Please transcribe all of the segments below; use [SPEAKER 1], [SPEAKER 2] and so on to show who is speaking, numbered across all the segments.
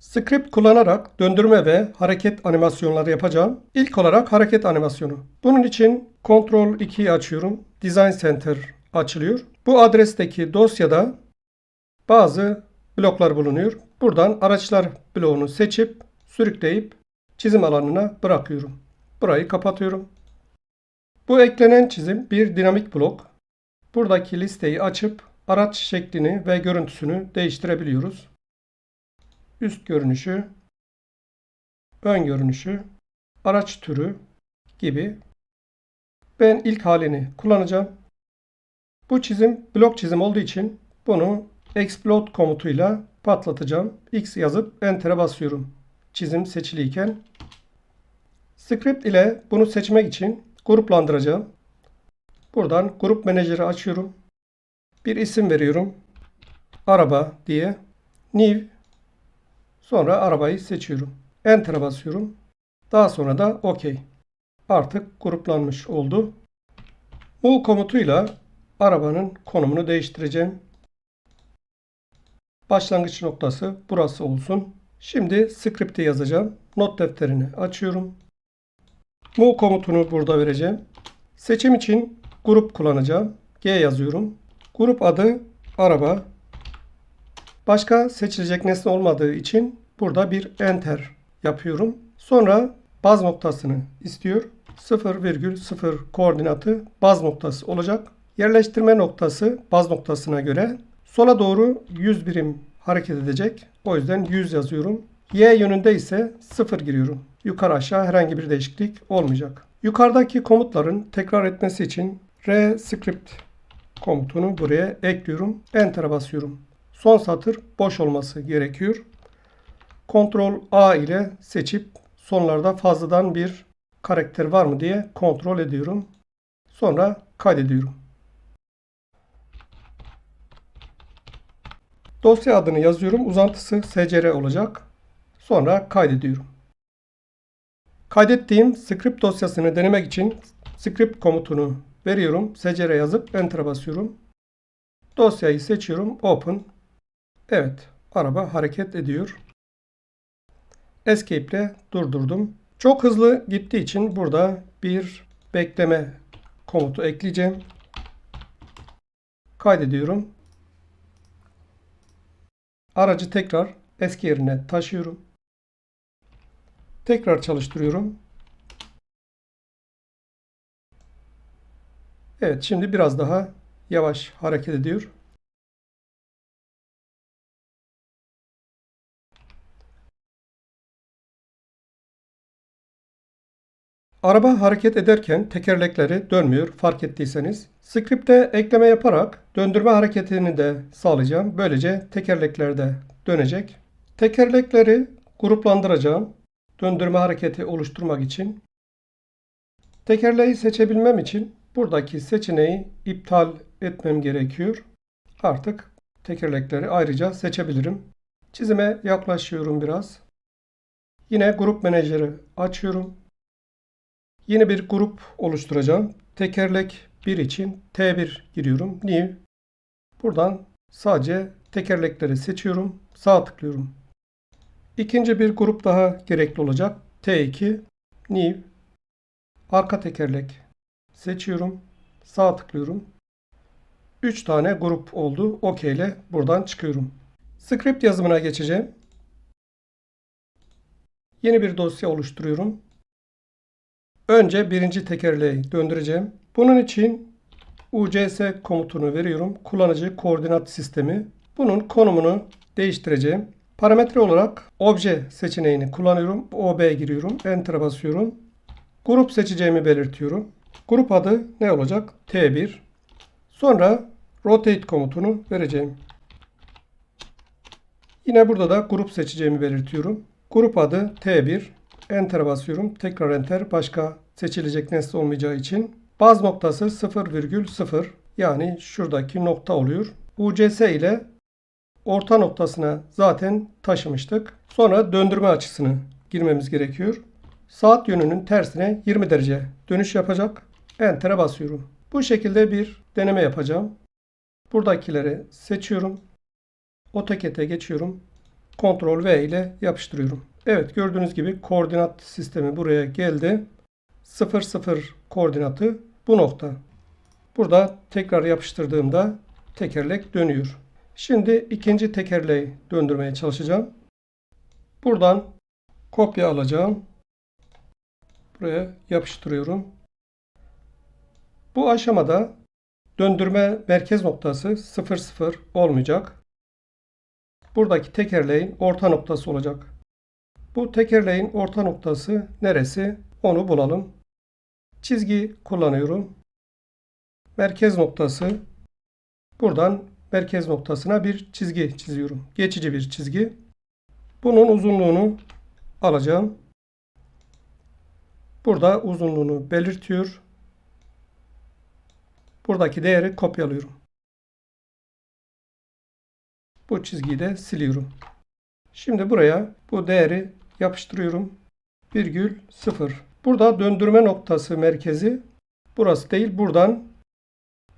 [SPEAKER 1] Script kullanarak döndürme ve hareket animasyonları yapacağım. İlk olarak hareket animasyonu. Bunun için Ctrl 2'yi açıyorum. Design Center açılıyor. Bu adresteki dosyada bazı bloklar bulunuyor. Buradan araçlar bloğunu seçip sürükleyip çizim alanına bırakıyorum. Burayı kapatıyorum. Bu eklenen çizim bir dinamik blok. Buradaki listeyi açıp araç şeklini ve görüntüsünü değiştirebiliyoruz. Üst görünüşü, ön görünüşü, araç türü gibi. Ben ilk halini kullanacağım. Bu çizim blok çizim olduğu için bunu explode komutuyla patlatacağım. X yazıp enter'e basıyorum. Çizim seçiliyken. Script ile bunu seçmek için gruplandıracağım. Buradan grup menajeri açıyorum. Bir isim veriyorum. Araba diye. New. Sonra arabayı seçiyorum. Enter'a basıyorum. Daha sonra da OK. Artık gruplanmış oldu. Bu komutuyla arabanın konumunu değiştireceğim. Başlangıç noktası burası olsun. Şimdi script'i yazacağım. Not defterini açıyorum. Move komutunu burada vereceğim. Seçim için grup kullanacağım. G yazıyorum. Grup adı araba. Başka seçilecek nesne olmadığı için burada bir enter yapıyorum. Sonra baz noktasını istiyor. 0,0 koordinatı baz noktası olacak. Yerleştirme noktası baz noktasına göre sola doğru 100 birim hareket edecek. O yüzden 100 yazıyorum. Y yönünde ise 0 giriyorum. Yukarı aşağı herhangi bir değişiklik olmayacak. Yukarıdaki komutların tekrar etmesi için rescript komutunu buraya ekliyorum. Enter'a basıyorum. Son satır boş olması gerekiyor. Ctrl A ile seçip sonlarda fazladan bir karakter var mı diye kontrol ediyorum. Sonra kaydediyorum. Dosya adını yazıyorum. Uzantısı scr olacak. Sonra kaydediyorum. Kaydettiğim script dosyasını denemek için script komutunu veriyorum. scr yazıp enter'a basıyorum. Dosyayı seçiyorum. Open. Evet. Araba hareket ediyor. Escape ile durdurdum. Çok hızlı gittiği için burada bir bekleme komutu ekleyeceğim. Kaydediyorum. Aracı tekrar eski yerine taşıyorum. Tekrar çalıştırıyorum. Evet şimdi biraz daha yavaş hareket ediyor. Araba hareket ederken tekerlekleri dönmüyor fark ettiyseniz. Script'e ekleme yaparak döndürme hareketini de sağlayacağım. Böylece tekerlekler de dönecek. Tekerlekleri gruplandıracağım. Döndürme hareketi oluşturmak için. Tekerleği seçebilmem için buradaki seçeneği iptal etmem gerekiyor. Artık tekerlekleri ayrıca seçebilirim. Çizime yaklaşıyorum biraz. Yine grup menajeri açıyorum. Yeni bir grup oluşturacağım. Tekerlek 1 için T1 giriyorum. New. Buradan sadece tekerlekleri seçiyorum. Sağ tıklıyorum. İkinci bir grup daha gerekli olacak. T2 New. Arka tekerlek seçiyorum. Sağ tıklıyorum. 3 tane grup oldu. OK ile buradan çıkıyorum. Script yazımına geçeceğim. Yeni bir dosya oluşturuyorum. Önce birinci tekerleği döndüreceğim. Bunun için UCS komutunu veriyorum. Kullanıcı koordinat sistemi. Bunun konumunu değiştireceğim. Parametre olarak obje seçeneğini kullanıyorum. OB giriyorum. Enter'a basıyorum. Grup seçeceğimi belirtiyorum. Grup adı ne olacak? T1. Sonra rotate komutunu vereceğim. Yine burada da grup seçeceğimi belirtiyorum. Grup adı T1. Enter'a basıyorum. Tekrar enter. Başka seçilecek nesne olmayacağı için. Baz noktası 0,0 yani şuradaki nokta oluyor. UCS ile orta noktasına zaten taşımıştık. Sonra döndürme açısını girmemiz gerekiyor. Saat yönünün tersine 20 derece dönüş yapacak. Enter'e basıyorum. Bu şekilde bir deneme yapacağım. Buradakileri seçiyorum. AutoCAD'e geçiyorum. Ctrl V ile yapıştırıyorum. Evet gördüğünüz gibi koordinat sistemi buraya geldi. 0 0 koordinatı bu nokta. Burada tekrar yapıştırdığımda tekerlek dönüyor. Şimdi ikinci tekerleği döndürmeye çalışacağım. Buradan kopya alacağım. Buraya yapıştırıyorum. Bu aşamada döndürme merkez noktası 0 0 olmayacak. Buradaki tekerleğin orta noktası olacak. Bu tekerleğin orta noktası neresi? Onu bulalım. Çizgi kullanıyorum. Merkez noktası. Buradan merkez noktasına bir çizgi çiziyorum. Geçici bir çizgi. Bunun uzunluğunu alacağım. Burada uzunluğunu belirtiyor. Buradaki değeri kopyalıyorum. Bu çizgiyi de siliyorum. Şimdi buraya bu değeri yapıştırıyorum. Virgül 0. Burada döndürme noktası merkezi burası değil. Buradan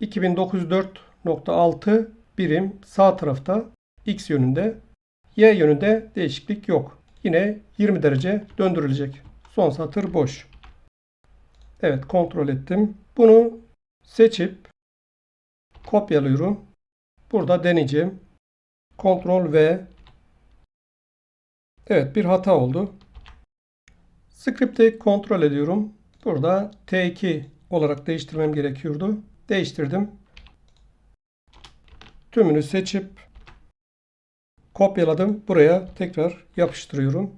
[SPEAKER 1] 2904.6 birim sağ tarafta x yönünde. Y yönünde değişiklik yok. Yine 20 derece döndürülecek. Son satır boş. Evet kontrol ettim. Bunu seçip kopyalıyorum. Burada deneyeceğim. Ctrl V. Evet bir hata oldu. Script'i kontrol ediyorum. Burada T2 olarak değiştirmem gerekiyordu. Değiştirdim. Tümünü seçip kopyaladım. Buraya tekrar yapıştırıyorum.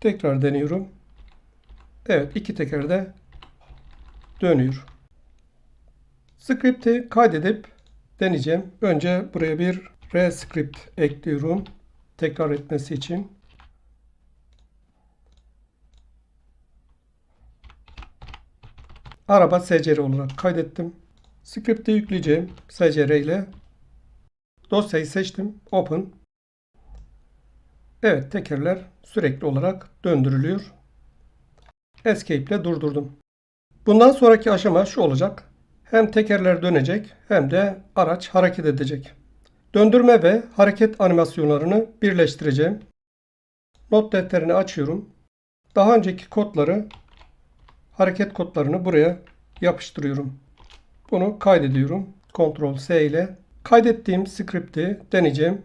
[SPEAKER 1] Tekrar deniyorum. Evet iki teker de dönüyor. Script'i kaydedip deneyeceğim. Önce buraya bir rescript ekliyorum. Tekrar etmesi için. Araba SCR olarak kaydettim. Script'i yükleyeceğim SCR ile. Dosyayı seçtim. Open. Evet tekerler sürekli olarak döndürülüyor. Escape ile durdurdum. Bundan sonraki aşama şu olacak. Hem tekerler dönecek hem de araç hareket edecek. Döndürme ve hareket animasyonlarını birleştireceğim. Not defterini açıyorum. Daha önceki kodları hareket kodlarını buraya yapıştırıyorum. Bunu kaydediyorum. Ctrl S ile kaydettiğim script'i deneyeceğim.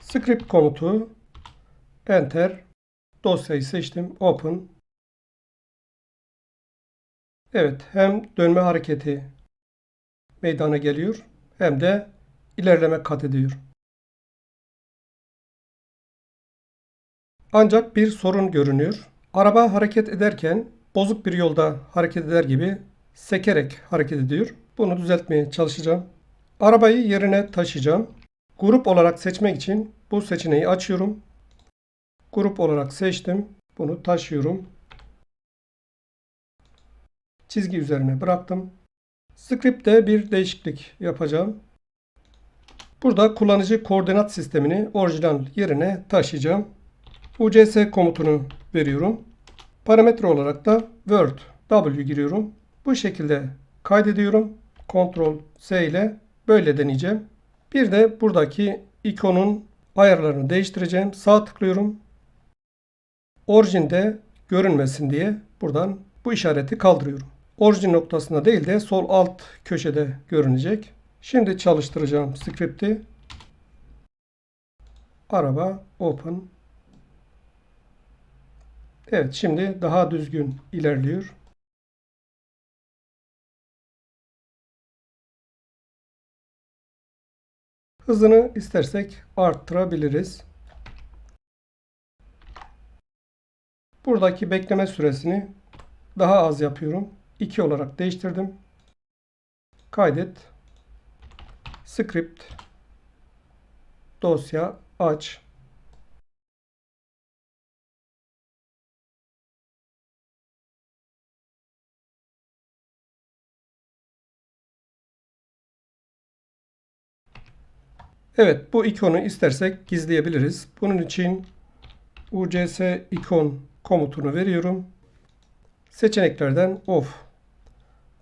[SPEAKER 1] Script komutu Enter dosyayı seçtim. Open Evet, hem dönme hareketi meydana geliyor hem de ilerleme kat ediyor. Ancak bir sorun görünüyor. Araba hareket ederken bozuk bir yolda hareket eder gibi sekerek hareket ediyor. Bunu düzeltmeye çalışacağım. Arabayı yerine taşıyacağım. Grup olarak seçmek için bu seçeneği açıyorum. Grup olarak seçtim. Bunu taşıyorum çizgi üzerine bıraktım. Script'te bir değişiklik yapacağım. Burada kullanıcı koordinat sistemini orijinal yerine taşıyacağım. UCS komutunu veriyorum. Parametre olarak da Word W giriyorum. Bu şekilde kaydediyorum. Ctrl S ile böyle deneyeceğim. Bir de buradaki ikonun ayarlarını değiştireceğim. Sağ tıklıyorum. Orijinde görünmesin diye buradan bu işareti kaldırıyorum orijin noktasında değil de sol alt köşede görünecek. Şimdi çalıştıracağım script'i. Araba open. Evet şimdi daha düzgün ilerliyor. Hızını istersek arttırabiliriz. Buradaki bekleme süresini daha az yapıyorum. 2 olarak değiştirdim. Kaydet. Script. Dosya aç. Evet bu ikonu istersek gizleyebiliriz. Bunun için UCS ikon komutunu veriyorum. Seçeneklerden off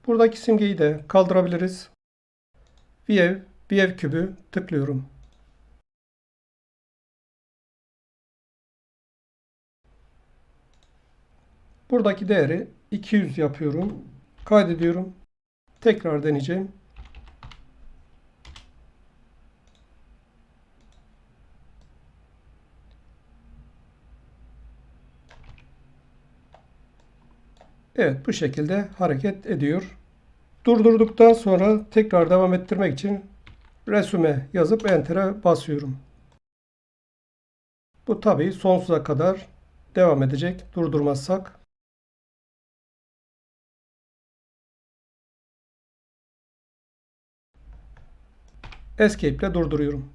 [SPEAKER 1] Buradaki simgeyi de kaldırabiliriz. View, View kübü tıklıyorum. Buradaki değeri 200 yapıyorum. Kaydediyorum. Tekrar deneyeceğim. Evet bu şekilde hareket ediyor. Durdurduktan sonra tekrar devam ettirmek için resume yazıp enter'e basıyorum. Bu tabii sonsuza kadar devam edecek durdurmazsak. Escape ile durduruyorum.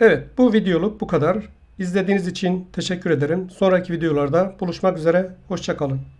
[SPEAKER 1] Evet bu videoluk bu kadar. İzlediğiniz için teşekkür ederim. Sonraki videolarda buluşmak üzere. Hoşçakalın.